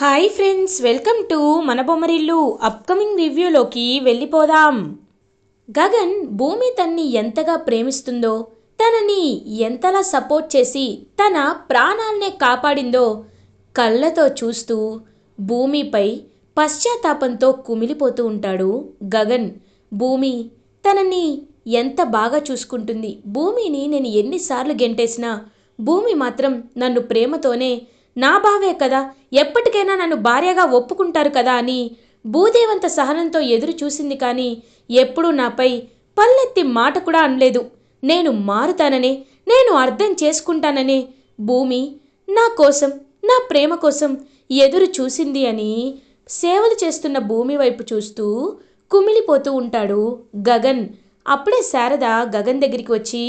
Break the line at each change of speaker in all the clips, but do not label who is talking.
Hi friends welcome to మన Bommarillu upcoming రివ్యూలోకి వెళ్ళిపోదాం. గగన్ భూమి తన్ని ఎంతగా ప్రేమిస్తుందో తనని ఎంతలా సపోర్ట్ చేసి తన ప్రాణాల్నే కాపాడిందో కళ్ళతో చూస్తూ భూమిపై పశ్చాత్తాపంతో కుమిలిపోతూ ఉంటాడు గగన్. భూమి తనని ఎంత బాగా చూసుకుంటుంది? భూమిని నేను ఎన్నిసార్లు గెంటేసినా భూమి మాత్రం నన్ను ప్రేమతోనే నా బావే కదా ఎప్పటికైనా నన్ను భార్యగా ఒప్పుకుంటారు కదా అని భూదేవంత సహనంతో ఎదురు చూసింది కానీ ఎప్పుడూ నాపై పల్లెత్తి మాట కూడా అనలేదు. నేను మారుతాననే నేను అర్థం చేసుకుంటాననే భూమి నా కోసం నా ప్రేమ కోసం ఎదురు చూసింది అని సేవలు చేస్తున్న భూమి వైపు చూస్తూ కుమిలిపోతూ ఉంటాడు గగన్. అప్పుడే శారద గగన్ దగ్గరికి వచ్చి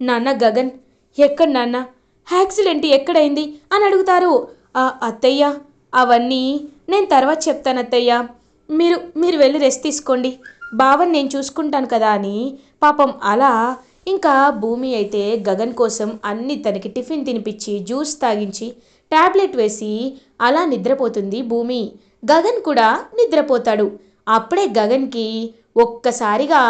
నాన్న గగన్ ఎక్కడ నాన్న? యాక్సిడెంట్ ఎక్కడైంది అని అడుగుతారు. ఆ అత్తయ్య అవన్నీ నేను తర్వాత చెప్తాను అత్తయ్య. మీరు మీరు వెళ్ళి రెస్ట్ తీసుకోండి. బావని నేను చూసుకుంటాను కదా అని పాపం అలా ఇంకా భూమి అయితే గగన్ కోసం అన్ని తనకి టిఫిన్ తినిపించి జ్యూస్ తాగించి టాబ్లెట్ వేసి అలా నిద్రపోతుంది భూమి. గగన్ కూడా నిద్రపోతాడు. అప్పుడే గగన్కి ఒక్కసారిగా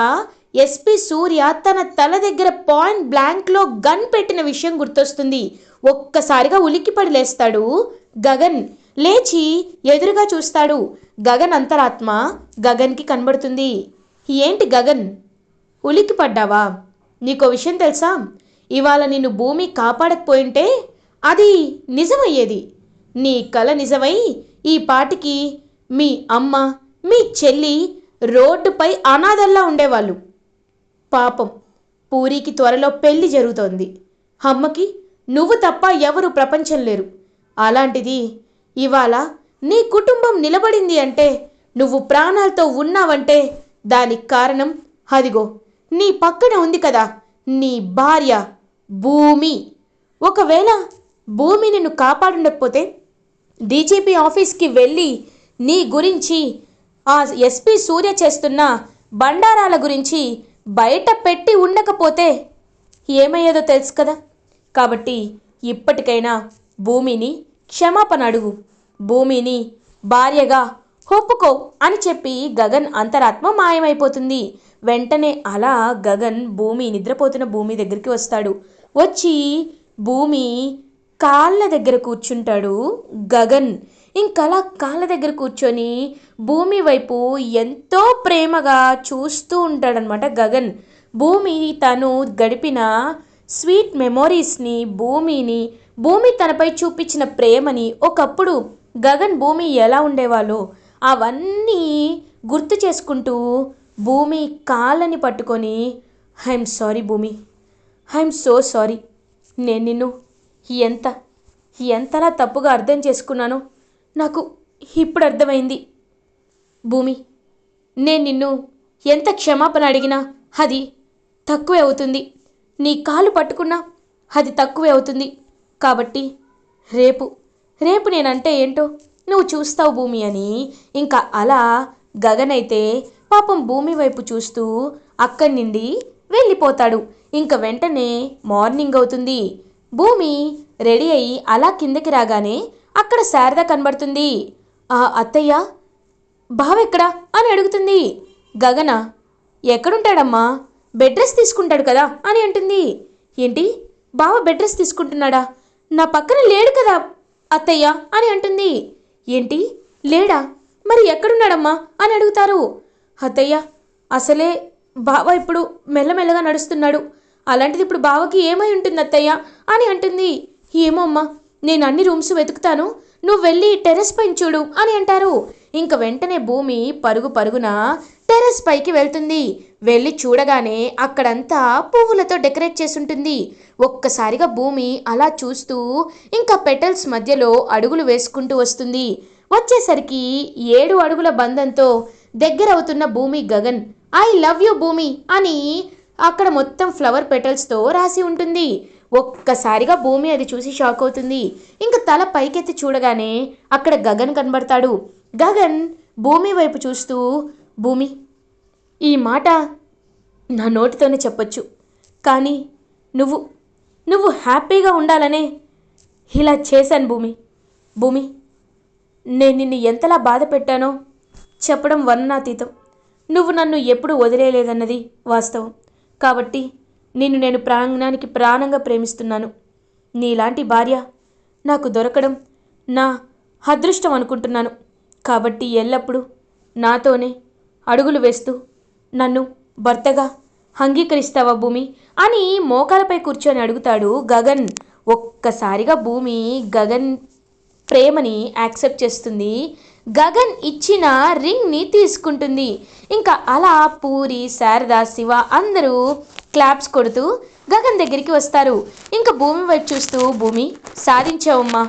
ఎస్పి సూర్య తన తల దగ్గర పాయింట్ బ్లాంక్లో గన్ పెట్టిన విషయం గుర్తొస్తుంది. ఒక్కసారిగా ఉలిక్కిపడి లేస్తాడు గగన్. లేచి ఎదురుగా చూస్తాడు. గగన్ అంతరాత్మ గగన్కి కనబడుతుంది. ఏంటి గగన్? ఉలిక్కిపడ్డావా నీకో విషయం తెలుసా? ఇవాళ నిన్ను భూమి కాపాడకపోయింటే అది నిజమయ్యేది. నీ కల నిజమై ఈ పాటికి మీ అమ్మ మీ చెల్లి రోడ్డుపై అనాథల్లా ఉండేవాళ్ళు. పాపం. పూరికి త్వరలో పెళ్ళి జరుగుతోంది. అమ్మకి నువ్వు తప్ప ఎవరు ప్రపంచం లేరు. అలాంటిది ఇవాళ నీ కుటుంబం నిలబడింది అంటే నువ్వు ప్రాణాలతో ఉన్నావంటే దానికి కారణం అదిగో నీ పక్కన ఉంది కదా నీ భార్య భూమి. ఒకవేళ భూమి నిన్ను కాపాడుండకపోతే డీజీపీ ఆఫీస్కి వెళ్ళి నీ గురించి ఆ ఎస్పీ సూర్య చేస్తున్న బండారాల గురించి బయట పెట్టి ఉండకపోతే ఏమయ్యేదో తెలుసు కదా. కాబట్టి ఇప్పటికైనా భూమిని క్షమాపణ అడుగు. భూమిని భార్యగా ఒప్పుకో అని చెప్పి గగన్ అంతరాత్మ మాయమైపోతుంది. వెంటనే అలా గగన్ భూమి నిద్రపోతున్న భూమి దగ్గరికి వస్తాడు. వచ్చి భూమి కాళ్ళ దగ్గర కూర్చుంటాడు గగన్. ఇంకలా కాళ్ళ దగ్గర కూర్చొని భూమి వైపు ఎంతో ప్రేమగా చూస్తూ ఉంటాడనమాట గగన్. భూమి తను గడిపిన స్వీట్ మెమొరీస్ని భూమిని భూమి తనపై చూపించిన ప్రేమని ఒకప్పుడు గగన్ భూమి ఎలా ఉండేవాళ్ళో అవన్నీ గుర్తు చేసుకుంటూ భూమి కాళ్ళని పట్టుకొని I'm sorry Bhoomi. I'm so sorry. నేను నిన్ను ఎంత ఎంతలా తప్పుగా అర్థం చేసుకున్నాను నాకు ఇప్పుడు అర్థమైంది. భూమి నేను నిన్ను ఎంత క్షమాపణ అడిగినా అది తక్కువే అవుతుంది. నీ కాలు పట్టుకున్నా అది తక్కువే అవుతుంది. కాబట్టి రేపు రేపు నేనంటే ఏంటో నువ్వు చూస్తావు భూమి అని. ఇంకా అలా గగన్ అయితే పాపం భూమి వైపు చూస్తూ అక్కడి నుండి వెళ్ళిపోతాడు. ఇంక వెంటనే మార్నింగ్ అవుతుంది. భూమి రెడీ అయ్యి అలా కిందకి రాగానే అక్కడ శారద కనబడుతుంది. ఆ అత్తయ్య బావెక్కడా అని అడుగుతుంది. గగన ఎక్కడుంటాడమ్మా? బెడ్ రెస్ట్ తీసుకుంటాడు కదా? అని అంటుంది. ఏంటి? బావ బెడ్ రెస్ట్ తీసుకుంటున్నాడా? నా పక్కన లేడు కదా అత్తయ్య? అని అంటుంది. ఏంటి? లేడా? మరి ఎక్కడున్నాడమ్మా? అని అడుగుతారు. అత్తయ్య అసలే బావ ఇప్పుడు మెల్లమెల్లగా నడుస్తున్నాడు. అలాంటిది ఇప్పుడు బావకి ఏమై ఉంటుంది అత్తయ్య? అని అంటుంది. ఏమో అమ్మా నేను అన్ని రూమ్స్ వెతుకుతాను. నువ్వు వెళ్ళి టెర్రస్ పైన చూడు అని అంటారు. ఇంక వెంటనే భూమి పరుగు పరుగున టెర్రస్ పైకి వెళ్తుంది. వెళ్ళి చూడగానే అక్కడంతా పువ్వులతో డెకరేట్ చేసి ఉంటుంది ఒక్కసారిగా భూమి అలా చూస్తూ ఇంకా పెటల్స్ మధ్యలో అడుగులు వేసుకుంటూ వస్తుంది. వచ్చేసరికి ఏడు అడుగుల బంధంతో దగ్గరవుతున్న భూమి గగన్. ఐ లవ్ యూ భూమి అని అక్కడ మొత్తం ఫ్లవర్ పెటల్స్తో రాసి ఉంటుంది. ఒక్కసారిగా భూమి అది చూసి షాక్ అవుతుంది. ఇంకా తల పైకెత్తి చూడగానే అక్కడ గగన్ కనబడతాడు. గగన్ భూమి వైపు చూస్తూ భూమి ఈ మాట నా నోటితోనే చెప్పొచ్చు. కానీ నువ్వు నువ్వు హ్యాపీగా ఉండాలనే ఇలా చేశాను భూమి. భూమి నేను నిన్ను ఎంతలా బాధ పెట్టానో చెప్పడం వర్ణనాతీతం నువ్వు నన్ను ఎప్పుడు వదిలేయలేదన్నది వాస్తవం. కాబట్టి నిన్ను నేను ప్రాణానికి ప్రాణంగా ప్రేమిస్తున్నాను. నీలాంటి భార్య నాకు దొరకడం నా అదృష్టం అనుకుంటున్నాను. కాబట్టి ఎల్లప్పుడూ నాతోనే అడుగులు వేస్తూ నన్ను భర్తగా అంగీకరిస్తావా భూమి? అని మోకాలపై కూర్చొని అడుగుతాడు గగన్. ఒక్కసారిగా భూమి గగన్ ప్రేమని యాక్సెప్ట్ చేస్తుంది. గగన్ ఇచ్చిన రింగ్ని తీసుకుంటుంది. ఇంకా అలా పూరి శారదా శివ అందరూ క్లాప్స్ కొడుతూ గగన్ దగ్గరికి వస్తారు. ఇంకా భూమి వైపు చూస్తూ భూమి సాధించావమ్మా.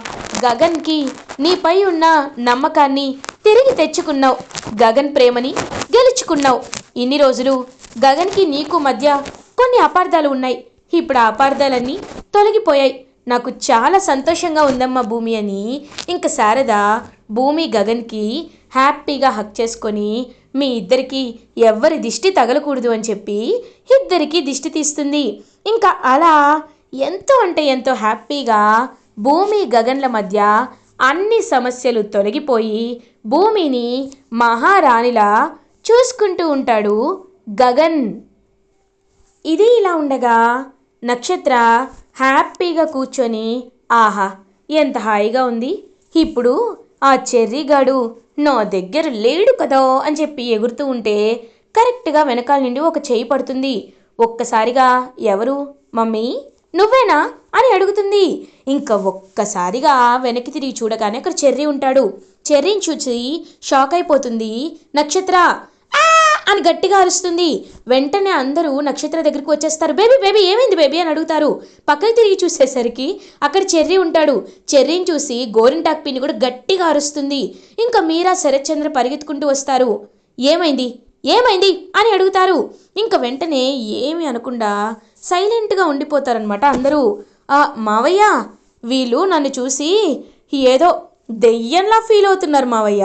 గగన్కి నీపై ఉన్న నమ్మకాన్ని తిరిగి తెచ్చుకున్నావు. గగన్ ప్రేమని గెలుచుకున్నావు. ఇన్ని రోజులు గగన్కి నీకు మధ్య కొన్ని అపార్థాలు ఉన్నాయి. ఇప్పుడు ఆ అపార్థాలన్నీ తొలగిపోయాయి. నాకు చాలా సంతోషంగా ఉందమ్మా భూమి అని ఇంక శారద భూమి గగన్కి హ్యాపీగా హక్ చేసుకొని మీ ఇద్దరికి ఎవ్వరి దిష్టి తగలకూడదు అని చెప్పి ఇద్దరికి దిష్టి తీస్తుంది. ఇంకా అలా ఎంతో అంటే ఎంతో హ్యాపీగా భూమి గగన్ల మధ్య అన్ని సమస్యలు తొలగిపోయి భూమిని మహారాణిలా చూసుకుంటూ ఉంటాడు గగన్. ఇది ఇలా ఉండగా నక్షత్ర హ్యాపీగా కూర్చొని ఆహా ఎంత హాయిగా ఉంది. ఇప్పుడు ఆ చెర్రీగాడు నా దగ్గర లేడు కదా అని చెప్పి ఎగురుతూ ఉంటే కరెక్ట్గా వెనకాల నుండి ఒక చేయి పడుతుంది. ఒక్కసారిగా ఎవరు? మమ్మీ? నువ్వేనా? అని అడుగుతుంది. ఇంకా ఒక్కసారిగా వెనక్కి తిరిగి చూడగానే అక్కడ చెర్రీ ఉంటాడు. చెర్రీని చూసి షాక్ అయిపోతుంది. నక్షత్ర అని గట్టిగా అరుస్తుంది. వెంటనే అందరూ నక్షత్ర దగ్గరికి వచ్చేస్తారు. బేబీ బేబీ ఏమైంది బేబీ? అని అడుగుతారు. పక్కకి తిరిగి చూసేసరికి అక్కడ చెర్రీ ఉంటాడు. చెర్రీని చూసి గోరింటాక్ పిన్ని కూడా గట్టిగా అరుస్తుంది. ఇంకా మీరా శరత్చంద్ర పరిగెత్తుకుంటూ వస్తారు. ఏమైంది? ఏమైంది? అని అడుగుతారు. ఇంకా వెంటనే ఏమి అనకుండా సైలెంట్గా ఉండిపోతారనమాట అందరూ. "ఆ, మావయ్య వీళ్ళు నన్ను చూసి ఏదో దెయ్యంలా ఫీల్ అవుతున్నారు మావయ్య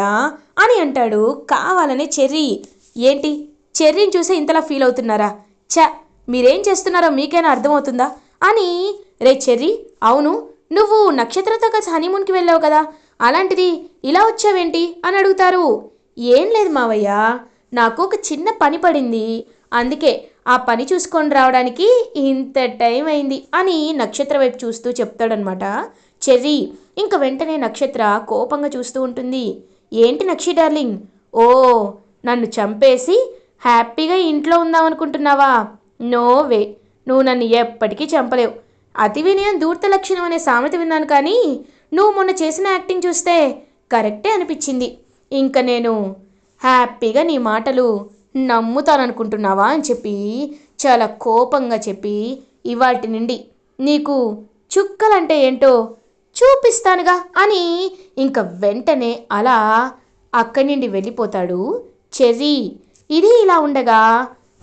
అని అంటాడు. కావాలనే చెర్రీ. ఏంటి? చెర్రీని చూసి ఇంతలా ఫీల్ అవుతున్నారా? ఛ మీరేం చేస్తున్నారో మీకైనా అర్థమవుతుందా? అని రే చెర్రీ అవును నువ్వు నక్షత్రంతో కలిసి హనీమూన్కి వెళ్ళావు కదా అలాంటిది ఇలా వచ్చావేంటి? అని అడుగుతారు. ఏం లేదు మావయ్య నాకు ఒక చిన్న పని పడింది. అందుకే ఆ పని చూసుకొని రావడానికి ఇంత టైం అయింది అని నక్షత్ర వైపు చూస్తూ చెప్తాడనమాట. చెర్రీ ఇంక వెంటనే నక్షత్ర కోపంగా చూస్తూ ఉంటుంది. ఏంటి నక్షి డార్లింగ్? ఓ నన్ను చంపేసి హ్యాపీగా ఇంట్లో ఉందాం అనుకుంటున్నావా నో వే. నువ్వు నన్ను ఎప్పటికీ చంపలేవు. అతి వినయం దూర్త లక్షణం అనే సామెత విన్నాను కానీ నువ్వు మొన్న చేసిన యాక్టింగ్ చూస్తే కరెక్టే అనిపించింది. ఇంక నేను హ్యాపీగా నీ మాటలు నమ్ముతాననుకుంటున్నావా అని చెప్పి చాలా కోపంగా చెప్పి ఇవాటి నుండి నీకు చుక్కలంటే ఏంటో చూపిస్తానుగా అని ఇంక వెంటనే అలా అక్కడి నుండి వెళ్ళిపోతాడు చెర్రీ. ఇది ఇలా ఉండగా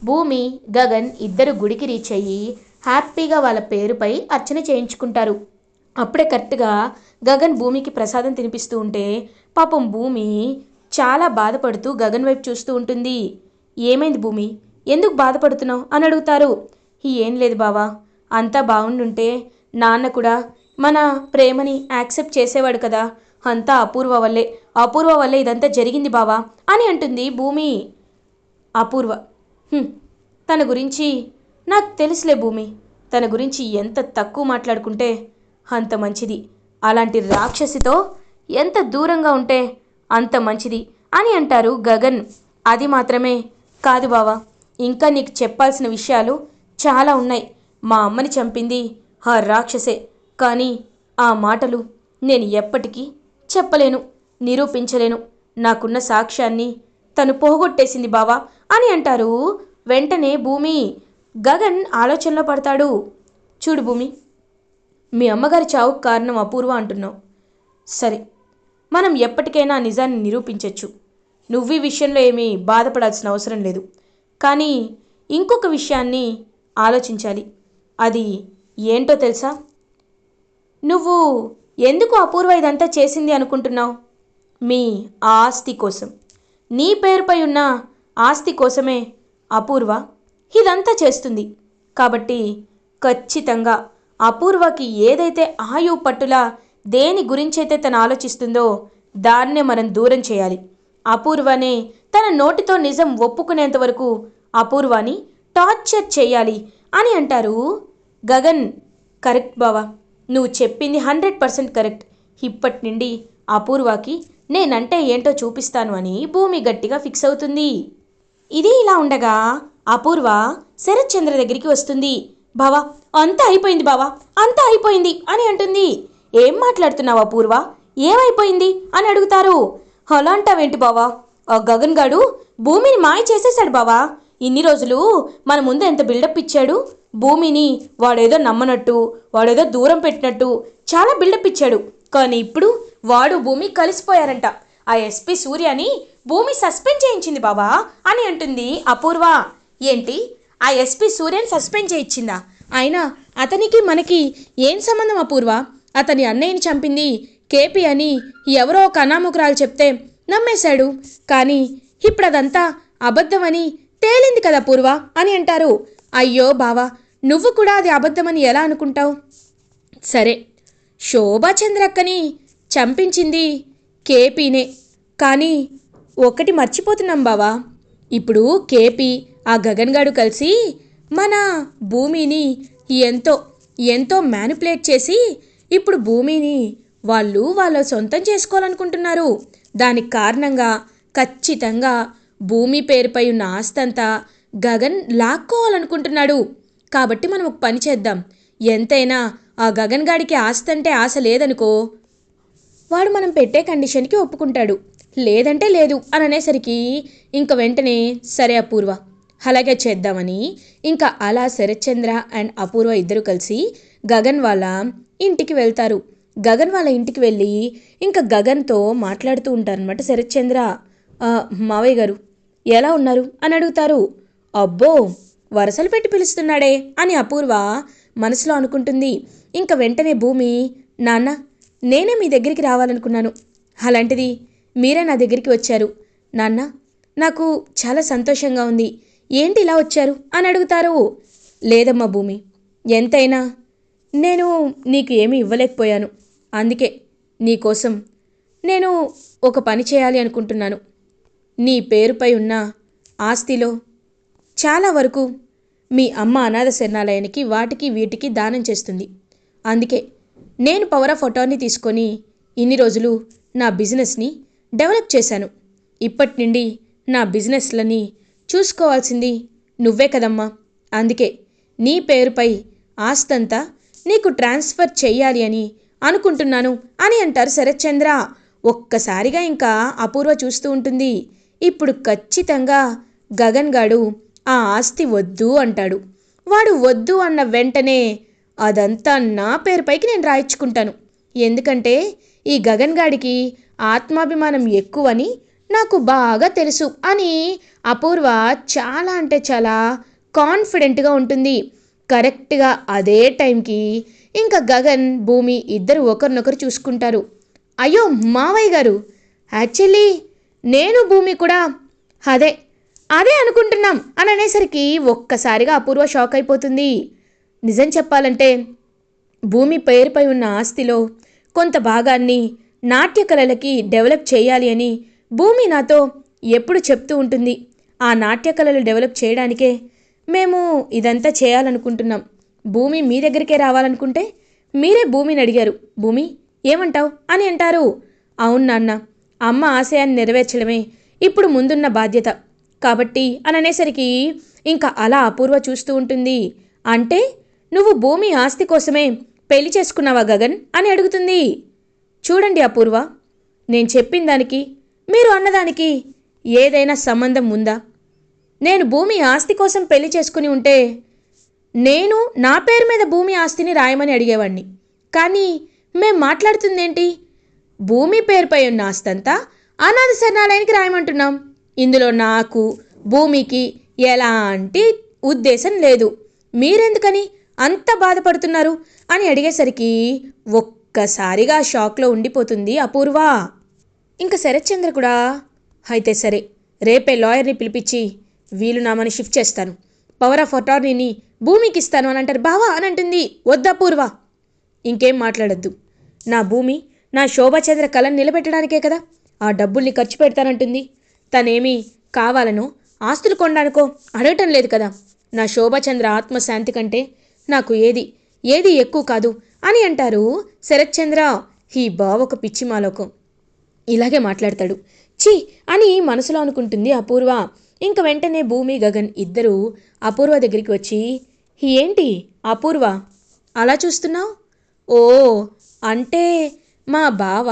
భూమి గగన్ ఇద్దరు గుడికి రీచ్ అయ్యి హ్యాపీగా వాళ్ళ పేరుపై అర్చన చేయించుకుంటారు. అప్పుడే కరెక్ట్గా గగన్ భూమికి ప్రసాదం తినిపిస్తూ ఉంటే పాపం భూమి చాలా బాధపడుతూ గగన్ వైపు చూస్తూ ఉంటుంది. ఏమైంది భూమి? ఎందుకు బాధపడుతున్నావు? అని అడుగుతారు. ఏం లేదు బావా. అంతా బాగుండుంటే నాన్న కూడా మన ప్రేమని యాక్సెప్ట్ చేసేవాడు కదా. అంతా అపూర్వ వల్లే. అపూర్వ వల్లే ఇదంతా జరిగింది బావా అని అంటుంది భూమి. అపూర్వ. తన గురించి నాకు తెలుసులే భూమి. తన గురించి ఎంత తక్కువ మాట్లాడుకుంటే అంత మంచిది. అలాంటి రాక్షసితో ఎంత దూరంగా ఉంటే అంత మంచిది అని అంటారు గగన్. అది మాత్రమే కాదు బావా. ఇంకా నీకు చెప్పాల్సిన విషయాలు చాలా ఉన్నాయి. మా అమ్మని చంపింది ఆ రాక్షసే. కానీ ఆ మాటలు నేను ఎప్పటికీ చెప్పలేను నిరూపించలేను. నాకున్న సాక్ష్యాన్ని తను పోగొట్టేసింది బావా అని అంటారు. వెంటనే భూమి గగన్ ఆలోచనలో పడతాడు. చూడు భూమి మీ అమ్మగారి చావుకు కారణం అపూర్వ అంటున్నావు. సరే మనం ఎప్పటికైనా నిజాన్ని నిరూపించవచ్చు నువ్వు ఈ విషయంలో ఏమీ బాధపడాల్సిన అవసరం లేదు. కానీ ఇంకొక విషయాన్ని ఆలోచించాలి. అది ఏంటో తెలుసా? నువ్వు ఎందుకు అపూర్వ ఇదంతా చేసింది అనుకుంటున్నావు? మీ ఆస్తి కోసం. నీ పేరుపై ఉన్న ఆస్తి కోసమే అపూర్వ ఇదంతా చేస్తుంది. కాబట్టి ఖచ్చితంగా అపూర్వకి ఏదైతే ఆయు పట్టుల దేని గురించైతే తను ఆలోచిస్తుందో దాన్నే మనం దూరం చేయాలి. అపూర్వనే తన నోటితో నిజం ఒప్పుకునేంత వరకు అపూర్వాని టార్చర్ చేయాలి అని అంటారు గగన్. కరెక్ట్ బావా? నువ్వు చెప్పింది హండ్రెడ్ పర్సెంట్ కరెక్ట్. ఇప్పటి నుండి అపూర్వకి నేనంటే ఏంటో చూపిస్తాను అని భూమి గట్టిగా ఫిక్స్ అవుతుంది. ఇది ఇలా ఉండగా అపూర్వ శరత్ చంద్ర దగ్గరికి వస్తుంది. బావా అంతా అయిపోయింది బావా అంతా అయిపోయింది అని అంటుంది. ఏం మాట్లాడుతున్నావు అపూర్వ? ఏమైపోయింది అని అడుగుతారు. అలా అంటావేంటి బావా? ఆ గగన్ గాడు భూమిని మాయ చేసేశాడు బావా. ఇన్ని రోజులు మన ముందు ఎంత బిల్డప్ ఇచ్చాడు? భూమిని వాడేదో నమ్మనట్టు వాడేదో దూరం పెట్టినట్టు చాలా బిల్డప్ ఇచ్చాడు. కానీ ఇప్పుడు వాడు భూమి కలిసిపోయారంట. ఆ ఎస్పీ సూర్యని భూమి సస్పెండ్ చేయించింది బాబా అని అంటుంది అపూర్వ. ఏంటి? ఆ ఎస్పీ సూర్యని సస్పెండ్ చేయించిందా? అయినా అతనికి మనకి ఏం సంబంధం అపూర్వ? అతని అన్నయ్యని చంపింది కేపీ అని ఎవరో ఒక అనామకురాలు చెప్తే నమ్మేశాడు. కానీ ఇప్పుడు అదంతా అబద్ధమని తేలింది కదా పూర్వ అని అంటారు. అయ్యో బావా నువ్వు కూడా అది అబద్ధమని ఎలా అనుకుంటావు? సరే శోభాచంద్రక్కని చంపించింది కేపీనే. కానీ ఒకటి మర్చిపోతున్నాం బావా. ఇప్పుడు కేపీ ఆ గగన్ గారు కలిసి మన భూమిని ఎంతో ఎంతో మ్యానిపులేట్ చేసి ఇప్పుడు భూమిని వాళ్ళు వాళ్ళ సొంతం చేసుకోవాలనుకుంటున్నారు. దానికి కారణంగా ఖచ్చితంగా భూమి పేరుపై ఉన్న ఆస్తంతా గగన్ లాక్కోవాలనుకుంటున్నాడు. కాబట్టి మనం ఒక పని చేద్దాం. ఎంతైనా ఆ గగన్ గాడికి ఆస్తంటే అంటే ఆశ లేదనుకో వాడు మనం పెట్టే కండిషన్కి ఒప్పుకుంటాడు. లేదంటే లేదు అని అనేసరికి ఇంక వెంటనే సరే అపూర్వ అలాగే చేద్దామని ఇంకా అలా శరత్చంద్ర అండ్ అపూర్వ ఇద్దరు కలిసి గగన్ వాళ్ళ ఇంటికి వెళ్తారు. గగన్ వాళ్ళ ఇంటికి వెళ్ళి ఇంకా గగన్తో మాట్లాడుతూ ఉంటారనమాట శరత్చంద్ర. మావయ్య గారు ఎలా ఉన్నారు? అని అడుగుతారు. అబ్బో వరసలు పెట్టి పిలుస్తున్నాడే అని అపూర్వ మనసులో అనుకుంటుంది. ఇంకా వెంటనే భూమి నాన్న నేనే మీ దగ్గరికి రావాలనుకున్నాను. అలాంటిది మీరే నా దగ్గరికి వచ్చారు. నాన్న నాకు చాలా సంతోషంగా ఉంది. ఏంటి ఇలా వచ్చారు? అని అడుగుతారు. లేదమ్మా భూమి ఎంతైనా నేను నీకు ఏమీ ఇవ్వలేకపోయాను. అందుకే నీకోసం నేను ఒక పని చేయాలి అనుకుంటున్నాను. నీ పేరుపై ఉన్న ఆస్తిలో చాలా వరకు మీ అమ్మ అనాథ శరణాలయానికి వాటికి వీటికి దానం చేస్తుంది. అందుకే నేను పవర్ ఆఫ్ అటార్నీ తీసుకొని ఇన్ని రోజులు నా బిజినెస్ని డెవలప్ చేశాను. ఇప్పటి నుండి నా బిజినెస్లని చూసుకోవాల్సింది నువ్వే కదమ్మా. అందుకే నీ పేరుపై ఆస్తంతా నీకు ట్రాన్స్ఫర్ చెయ్యాలి అని అనుకుంటున్నాను అని అంటారు శరత్చంద్ర. ఒక్కసారిగా ఇంకా అపూర్వ చూస్తూ ఉంటుంది. ఇప్పుడు ఖచ్చితంగా గగన్ గాడు ఆ ఆస్తి వద్దు అంటాడు. వాడు వద్దు అన్న వెంటనే అదంతా నా పేరుపైకి నేను రాయించుకుంటాను. ఎందుకంటే ఈ గగన్ గాడికి ఆత్మాభిమానం ఎక్కువని నాకు బాగా తెలుసు అని అపూర్వ చాలా అంటే చాలా కాన్ఫిడెంట్గా ఉంటుంది. కరెక్ట్గా అదే టైంకి ఇంకా గగన్ భూమి ఇద్దరు ఒకరినొకరు చూసుకుంటారు. అయ్యో మావయ్య గారు యాక్చువల్లీ నేను భూమి కూడా అదే అదే అనుకుంటున్నాం అని అనేసరికి ఒక్కసారిగా అపూర్వ షాక్ అయిపోతుంది. నిజం చెప్పాలంటే భూమి పేరుపై ఉన్న ఆస్తిలో కొంత భాగాన్ని నాట్య కళలకి డెవలప్ చేయాలి అని భూమి నాతో ఎప్పుడు చెప్తూ ఉంటుంది. ఆ నాట్య కళలు డెవలప్ చేయడానికే మేము ఇదంతా చేయాలనుకుంటున్నాం. భూమి మీ దగ్గరికే రావాలనుకుంటే మీరే భూమిని అడిగారు. భూమి ఏమంటావు అని అంటారు. అవును నాన్న అమ్మ ఆశయాన్ని నెరవేర్చడమే ఇప్పుడు ముందున్న బాధ్యత. కాబట్టి అని అనేసరికి ఇంకా అలా అపూర్వ చూస్తూ ఉంటుంది. అంటే నువ్వు భూమి ఆస్తి కోసమే పెళ్ళి చేసుకున్నావా గగన్? అని అడుగుతుంది. చూడండి అపూర్వ నేను చెప్పిన దానికి మీరు అన్నదానికి ఏదైనా సంబంధం ఉందా? నేను భూమి ఆస్తి కోసం పెళ్ళి చేసుకుని ఉంటే నేను నా పేరు మీద భూమి ఆస్తిని రాయమని అడిగేవాడిని కానీ మేం మాట్లాడుతుందేంటి? భూమి పేరుపై ఉన్న ఆస్తంతా అనాథ శరణాలయానికి రాయమంటున్నాం. ఇందులో నాకు భూమికి ఎలాంటి ఉద్దేశం లేదు. మీరెందుకని అంత బాధపడుతున్నారు? అని అడిగేసరికి ఒక్కసారిగా షాక్లో ఉండిపోతుంది అపూర్వ. ఇంకా శరత్చంద్ర కూడా? అయితే సరే రేపే లాయర్ని పిలిపించి వీలునామాని షిఫ్ట్ చేస్తాను. పవర్ ఆఫ్ అటార్నీని భూమికి ఇస్తాను అని అంటారు బావా అని అంటుంది. వద్దపూర్వ ఇంకేం మాట్లాడద్దు. నా భూమి నా శోభాచంద్ర కళను నిలబెట్టడానికే కదా. ఆ డబ్బుల్ని ఖర్చు పెడతానంటుంది. తనేమి కావాలనో ఆస్తులు కొనడానికో అడగటం లేదు కదా. నా శోభాచంద్ర ఆత్మశాంతి కంటే నాకు ఏది ఏది ఎక్కువ కాదు అని అంటారు శరత్చంద్ర ఈ బావొక పిచ్చి మాలోకం. ఇలాగే మాట్లాడతాడు. ఛీ అని మనసులో అనుకుంటుంది అపూర్వ. ఇంక వెంటనే భూమి గగన్ ఇద్దరూ అపూర్వ దగ్గరికి వచ్చి ఏంటి అపూర్వ? అలా చూస్తున్నావు? ఓ అంటే మా బావ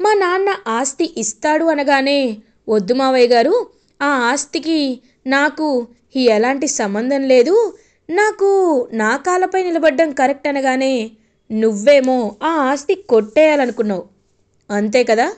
మా నాన్న ఆస్తి ఇస్తాడు అనగానే వద్దు మావయ్య గారు ఆ ఆస్తికి నాకు ఎలాంటి సంబంధం లేదు. నాకు నా కాళ్ళపై నిలబడ్డం కరెక్ట్ అనగానే నువ్వేమో ఆ ఆస్తి కొట్టేయాలనుకున్నావు. అంతే కదా?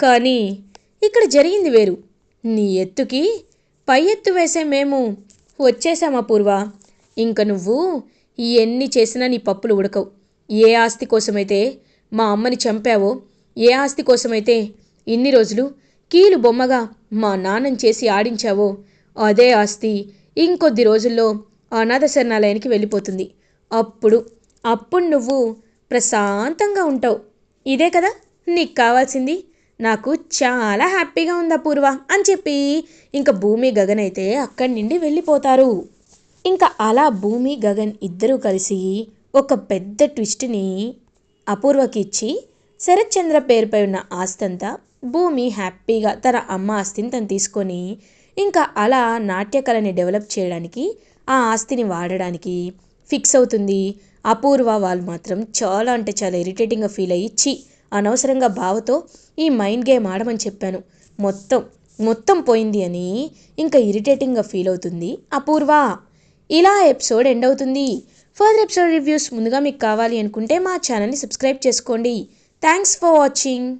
కానీ ఇక్కడ జరిగింది వేరు. నీ ఎత్తుకి పై ఎత్తు వేసే మేము వచ్చేసామా పూర్వ? ఇంక నువ్వు ఎన్ని చేసినా నీ పప్పులు ఉడకవు. ఏ ఆస్తి కోసమైతే మా అమ్మని చంపావో ఏ ఆస్తి కోసమైతే ఇన్ని రోజులు కీలు బొమ్మగా మా నాన్నని చేసి ఆడించావో అదే ఆస్తి ఇంకొద్ది రోజుల్లో అనాథ శరణాలయానికి వెళ్ళిపోతుంది. అప్పుడు అప్పుడు నువ్వు ప్రశాంతంగా ఉంటావు. ఇదే కదా నీకు కావాల్సింది? నాకు చాలా హ్యాపీగా ఉంది అపూర్వ అని చెప్పి ఇంకా భూమి గగన్ అయితే అక్కడి నుండి వెళ్ళిపోతారు. ఇంకా అలా భూమి గగన్ ఇద్దరూ కలిసి ఒక పెద్ద ట్విస్ట్ని అపూర్వకి ఇచ్చి శరత్చంద్ర పేరుపై ఉన్న ఆస్తంతా భూమి హ్యాపీగా తన అమ్మ ఆస్తిని తను తీసుకొని ఇంకా అలా నాట్యకళని డెవలప్ చేయడానికి ఆ ఆస్తిని వాడడానికి ఫిక్స్ అవుతుంది. అపూర్వ వాళ్ళు మాత్రం చాలా అంటే చాలా ఇరిటేటింగ్గా ఫీల్ అయ్యి చి అనవసరంగా బావతో ఈ మైండ్ గేమ్ ఆడమని చెప్పాను. మొత్తం మొత్తం పోయింది అని ఇంకా ఇరిటేటింగ్గా ఫీల్ అవుతుంది అపూర్వ. ఇలా ఎపిసోడ్ ఎండ్ అవుతుంది. ఫర్దర్ ఎపిసోడ్ రివ్యూస్ ముందుగా మీకు కావాలి అనుకుంటే మా ఛానల్ని సబ్స్క్రైబ్ చేసుకోండి. Thanks for watching.